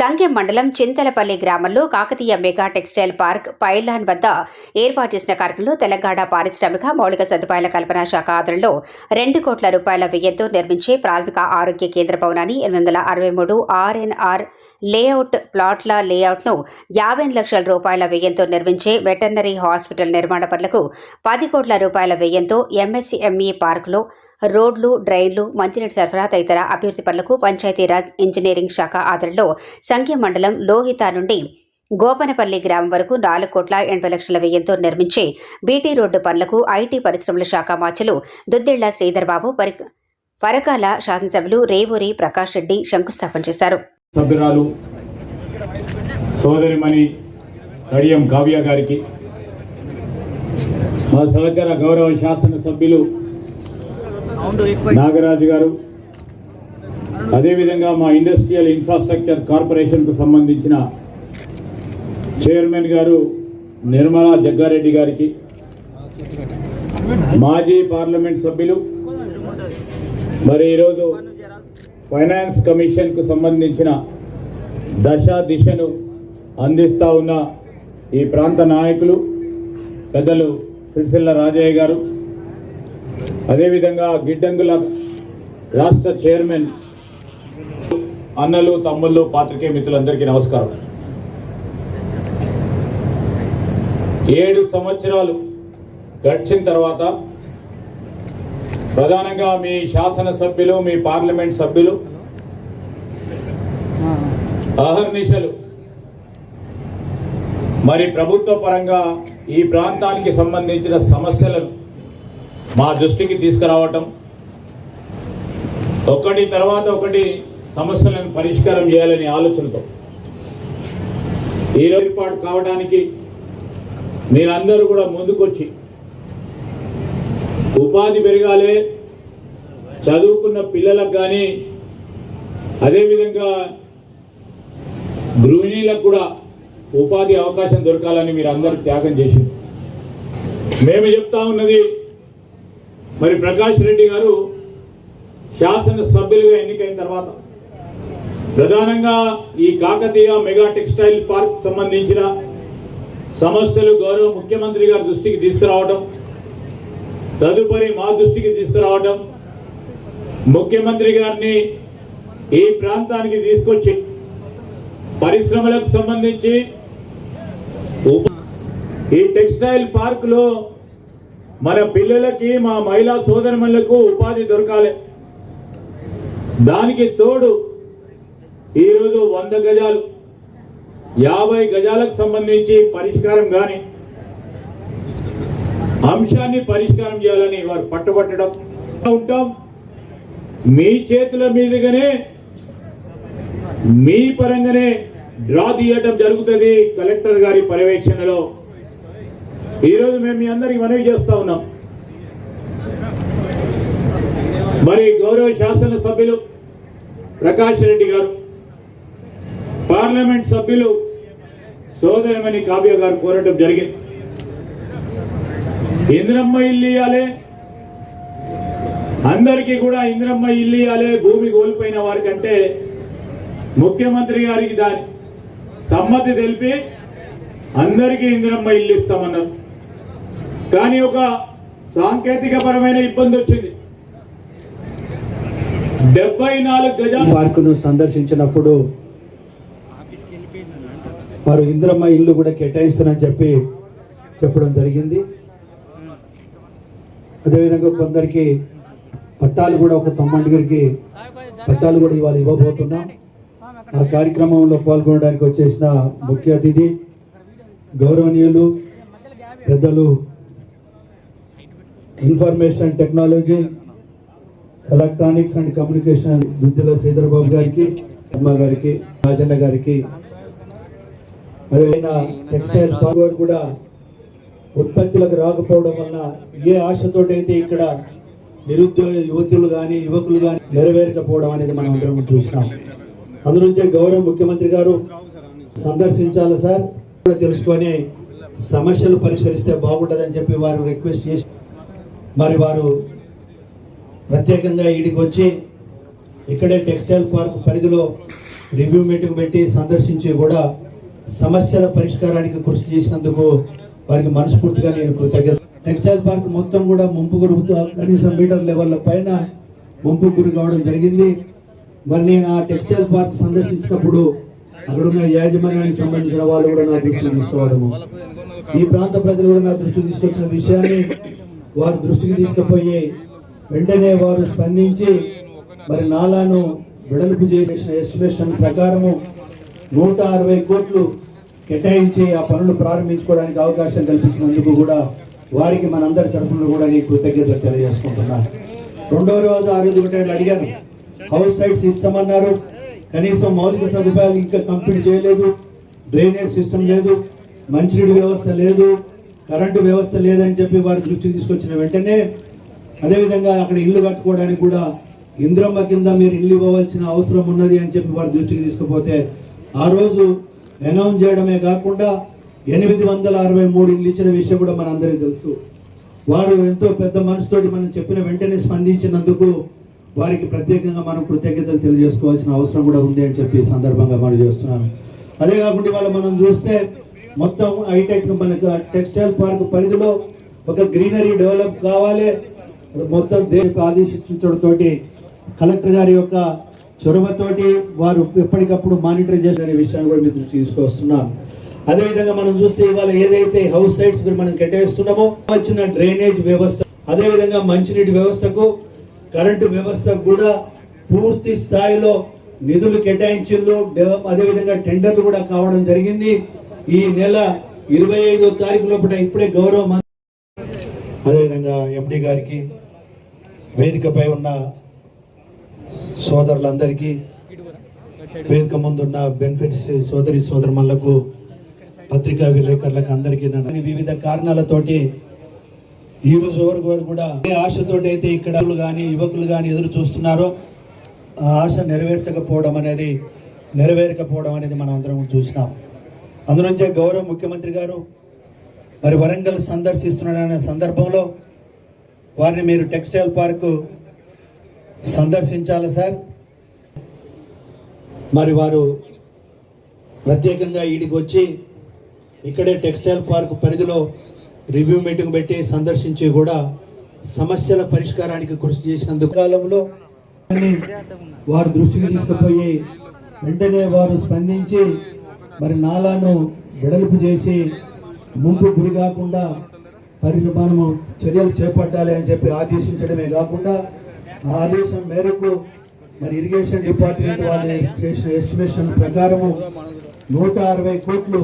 సంగెం మండలం చింతలపల్లి గ్రామంలో Kakatiya mega textile park pylon వద్ద ఏర్పాటు చేసిన కార్యక్రమంలో తెలంగాణ పారిశ్రామిక మౌలిక సదుపాయాల కల్పన శాఖ ఆధ్వర్యంలో రెండు కోట్ల రూపాయల వ్యయంతో నిర్మించే ప్రాథమిక ఆరోగ్య కేంద్ర భవనాన్ని ఎనిమిది వందల అరవై మూడు ఆర్ఎన్ఆర్ లేఅవుట్ ప్లాట్ల లేఅవుట్ను యాభై లక్షల రూపాయల వ్యయంతో నిర్మించే వెటర్నరీ హాస్పిటల్ నిర్మాణ పనులకు పది కోట్ల రూపాయల వ్యయంతో ఎంఎస్ఎంఈ పార్కులో రోడ్లు డ్రైన్లు మంచినీటి సరఫరా తదితర అభివృద్ధి పనులకు పంచాయతీరాజ్ ఇంజనీరింగ్ శాఖ ఆధ్వర్యంలో సంఖ్య మండలం లోహిత నుండి గోపనపల్లి గ్రామం వరకు నాలుగు కోట్ల ఎనభై లక్షల వ్యయంతో నిర్మించే బీటీ రోడ్డు పనులకు ఐటీ పరిశ్రమల శాఖ మాచలు దుద్దిళ్ళ శ్రీధర్ బాబు పరి పరకాల శాసనసభ్యులు రేవూరి ప్రకాష్ రెడ్డి శంకుస్థాపన చేశారు. సభ్యురాలు సోదరిమణి గడియం కావ్య గారికి మా సహచర గౌరవ శాసనసభ్యులు నాగరాజు గారు అదేవిధంగా మా ఇండస్ట్రియల్ ఇన్ఫ్రాస్ట్రక్చర్ కార్పొరేషన్కు సంబంధించిన చైర్మన్ గారు నిర్మలా జగ్గారెడ్డి గారికి మాజీ పార్లమెంట్ సభ్యులు మరి ఈరోజు ఫైనాన్స్ కమిషన్కు సంబంధించిన దశ దిశను అందిస్తూ ఉన్న ఈ ప్రాంత నాయకులు పెద్దలు సిరిసిల్ల రాజయ్య గారు అదేవిధంగా గిడ్డంగుల రాష్ట్ర చైర్మన్ అన్నలు తమ్ముళ్ళు పాత్రికేయ మిత్రులందరికీ నమస్కారం. ఏడు సంవత్సరాలు గడిచిన తర్వాత ప్రధానంగా మీ శాసనసభ్యులు మీ పార్లమెంట్ సభ్యులు అహర్నిశలు. మరి ప్రభుత్వ పరంగా ఈ ప్రాంతానికి సంబంధించిన సమస్యలను మా దృష్టికి తీసుకురావటం ఒకటి తర్వాత ఒకటి సమస్యలను పరిష్కారం చేయాలని ఆలోచనతో. ఈ రోజు ఏర్పాటు కావడానికి మీరందరూ కూడా ముందుకొచ్చి ఉపాధి పెరగాలి చదువుకున్న పిల్లలకు కానీ అదేవిధంగా గృహిణీలకు కూడా ఉపాధి అవకాశం దొరకాలని మీరు అందరూ త్యాగం చేసి మేము చెప్తా ఉన్నది మరి ప్రకాష్ రెడ్డి గారు శాసన సభ్యులుగా ఎన్నికైన తర్వాత ప్రధానంగా ఈ కాకతీయ మెగా టెక్స్టైల్ పార్క్ సంబంధించిన సమస్యలు గౌరవ ముఖ్యమంత్రి గారి దృష్టికి తీసుకురావడం తదుపరి మా దృష్టికి తీసుకురావడం ముఖ్యమంత్రి గారిని ఈ ప్రాంతానికి తీసుకొచ్చి పరిశ్రమలకు సంబంధించి ఈ టెక్స్టైల్ పార్కులో మన పిల్లలకి మా మహిళా సోదరులకు ఉపాధి దొరకాలి. దానికి తోడు ఈరోజు వంద గజాలు యాభై గజాలకు సంబంధించి పరిష్కారం కానీ అంశాన్ని పరిష్కారం చేయాలని వారు పట్టుబట్టడం. ఉంటాం. మీ చేతుల మీదుగానే మీ పరంగానే డ్రా తీయటం జరుగుతుంది. కలెక్టర్ గారి పర్యవేక్షణలో ఈరోజు మేము మీ అందరికి మనవి చేస్తా ఉన్నాం. మరి గౌరవ శాసన సభ్యులు ప్రకాష్ రెడ్డి గారు పార్లమెంట్ సభ్యులు సోదరమణి కావ్య గారు కోరటం జరిగింది. ఇంద్రమ్మ ఇల్లు ఇవ్వాలి అందరికీ కూడా ఇంద్రమ్మ ఇల్లు ఇవ్వాలి భూమి కోల్పోయిన వారికంటే ముఖ్యమంత్రి గారికి దాని సమ్మతి తెలిపి అందరికీ ఇంద్రమ్మ ఇల్లు ఇస్తామన్నారు. కానీ ఒక సాంకేతిక పరమైన ఇబ్బంది వచ్చింది. డెబ్బై నాలుగు గజాలు పార్కును సందర్శించినప్పుడు వారు ఇంద్రమ్మ ఇల్లు కూడా కేటాయిస్తానని చెప్పి చెప్పడం జరిగింది. అదేవిధంగా కొందరికి పట్టాలు కూడా ఒక తొమ్మండిగిరికి పట్టాలు కూడా ఇవాళ ఇవ్వబోతున్నాం. ఆ కార్యక్రమంలో పాల్గొనడానికి వచ్చేసిన ముఖ్య అతిథి గౌరవనీయులు పెద్దలు information technology electronics and communication Duddilla Sridhar Babu గారికి అమ్మ గారికి రాజన్న గారికి అదేవిధంగా టెక్స్టైల్ పార్క్ కూడా ఉత్పత్తులకు రాకపోవడం వలన ఏ ఆశతోటైతే ఇక్కడ నిరుద్యోగ యువతులు కానీ యువకులు కానీ నెరవేరకపోవడం అనేది మనం అందరం చూసినాం. అందునుంచే గౌరవ ముఖ్యమంత్రి గారు సందర్శించాలి సార్. కూడా తెలుసుకొని సమస్యలు పరిష్కరిస్తే బాగుంటుందని చెప్పి వారు రిక్వెస్ట్ చేసి మరి వారు ప్రత్యేకంగా ఈడికి వచ్చి ఇక్కడే టెక్స్టైల్ పార్క్ పరిధిలో రివ్యూ మీటింగ్ పెట్టి సందర్శించి కూడా సమస్యల పరిష్కారానికి కృషి చేసినందుకు వారికి మనస్ఫూర్తిగా నేను కృతజ్ఞత. టెక్స్టైల్ పార్క్ మొత్తం కూడా ముంపు గురి కనీసం మీటర్ లెవెల్ పైన ముంపు గురి కావడం జరిగింది. మరి నేను ఆ టెక్స్టైల్ పార్క్ సందర్శించినప్పుడు అక్కడున్న యాజమాన్యానికి సంబంధించిన వాళ్ళు కూడా నా దృష్టికి తీసుకోవడము ఈ ప్రాంత ప్రజలు కూడా నా దృష్టికి తీసుకొచ్చిన విషయాన్ని వారి దృష్టికి తీసుకుపోయి వెంటనే వారు స్పందించి మరి నాలాను వెడల్పు చేసిన ఎస్టిమేషన్ ప్రకారము నూట అరవై కోట్లు కేటాయించి ఆ పనులు ప్రారంభించుకోవడానికి అవకాశం కల్పించినందుకు కూడా వారికి మనందరి తరఫున కూడా నేను కృతజ్ఞతలు తెలియజేసుకుంటున్నా. రెండో రోజు ఆ రోజు కూడా అడిగాను హౌస్ సైట్స్ ఇస్తామన్నారు. కనీసం మౌలిక సదుపాయాలు ఇంకా కంప్లీట్ చేయలేదు. డ్రైనేజ్ సిస్టమ్ లేదు. మంచినీటి వ్యవస్థ లేదు. కరెంటు వ్యవస్థ లేదని చెప్పి వారి దృష్టికి తీసుకొచ్చిన వెంటనే అదేవిధంగా అక్కడ ఇల్లు కట్టుకోవడానికి కూడా ఇంద్రమ్మ కింద మీరు ఇల్లు ఇవ్వవలసిన అవసరం ఉన్నది అని చెప్పి వారి దృష్టికి తీసుకుపోతే ఆ రోజు అనౌన్స్ చేయడమే కాకుండా ఎనిమిది వందల అరవై మూడు ఇల్లు ఇచ్చిన విషయం కూడా మనందరికీ తెలుసు. వారు ఎంతో పెద్ద మనసుతోటి మనం చెప్పిన వెంటనే స్పందించినందుకు వారికి ప్రత్యేకంగా మనం కృతజ్ఞతలు తెలియజేసుకోవాల్సిన అవసరం కూడా ఉంది అని చెప్పి సందర్భంగా మనం చేస్తున్నాను అదే కాకుండా ఇవాళ మనం చూస్తే మొత్తం హైటెక్ మనకు టెక్స్టైల్ పార్క్ పరిధిలో ఒక గ్రీనరీ డెవలప్ కావాలి. మొత్తం దేశ ఆదేశించడంతోటి కలెక్టర్ గారి యొక్క చొరవతోటి వారు ఎప్పటికప్పుడు మానిటర్ చేసే విషయాన్ని కూడా మీ దృష్టి తీసుకొస్తున్నాం. అదేవిధంగా మనం చూస్తే ఇవాళ ఏదైతే హౌస్ సైట్స్ మనం కేటాయిస్తున్నామో వచ్చిన డ్రైనేజ్ వ్యవస్థ అదేవిధంగా మంచినీటి వ్యవస్థకు కరెంటు వ్యవస్థకు కూడా పూర్తి స్థాయిలో నిధులు కేటాయించిండ్రు. అదేవిధంగా టెండర్లు కూడా కావడం జరిగింది. ఈ నెల ఇరవై ఐదో తారీఖు లోపల ఇప్పుడే గౌరవ మంత్రి అదేవిధంగా ఎండి గారికి వేదికపై ఉన్న సోదరులందరికీ వేదిక ముందున్న బెనిఫిట్స్ సోదరి సోదరుమల్లకు పత్రికా విలేకరులకు అందరికీ నన్ను వివిధ కారణాలతోటి ఈ రోజు వరకు వారు కూడా ఏ ఆశతోటి అయితే ఇక్కడ కానీ యువకులు కానీ ఎదురు చూస్తున్నారో ఆ ఆశ నెరవేర్చకపోవడం అనేది నెరవేరకపోవడం అనేది మనం అందరం చూసినాం. అందునుంచే గౌరవ ముఖ్యమంత్రి గారు మరి వరంగల్ సందర్శిస్తున్నాడనే సందర్భంలో వారిని మీరు టెక్స్టైల్ పార్కు సందర్శించాలి సార్? మరి వారు ప్రత్యేకంగా ఈడికి వచ్చి ఇక్కడే టెక్స్టైల్ పార్క్ పరిధిలో రివ్యూ మీటింగ్ పెట్టి సందర్శించి కూడా సమస్యల పరిష్కారానికి కృషి చేసినందుకు కాలంలో వారు దృష్టికి తీసుకుపోయి వెంటనే వారు స్పందించి మరి నాలాను వెడల్పు చేసి ముంపు గురి కాకుండా పరిమాణము చర్యలు చేపట్టాలి అని చెప్పి ఆదేశించడమే కాకుండా ఆ ఆదేశం మేరకు మరి ఇరిగేషన్ డిపార్ట్మెంట్ వాళ్ళు చేసిన ఎస్టిమేషన్ ప్రకారము నూట అరవై కోట్లు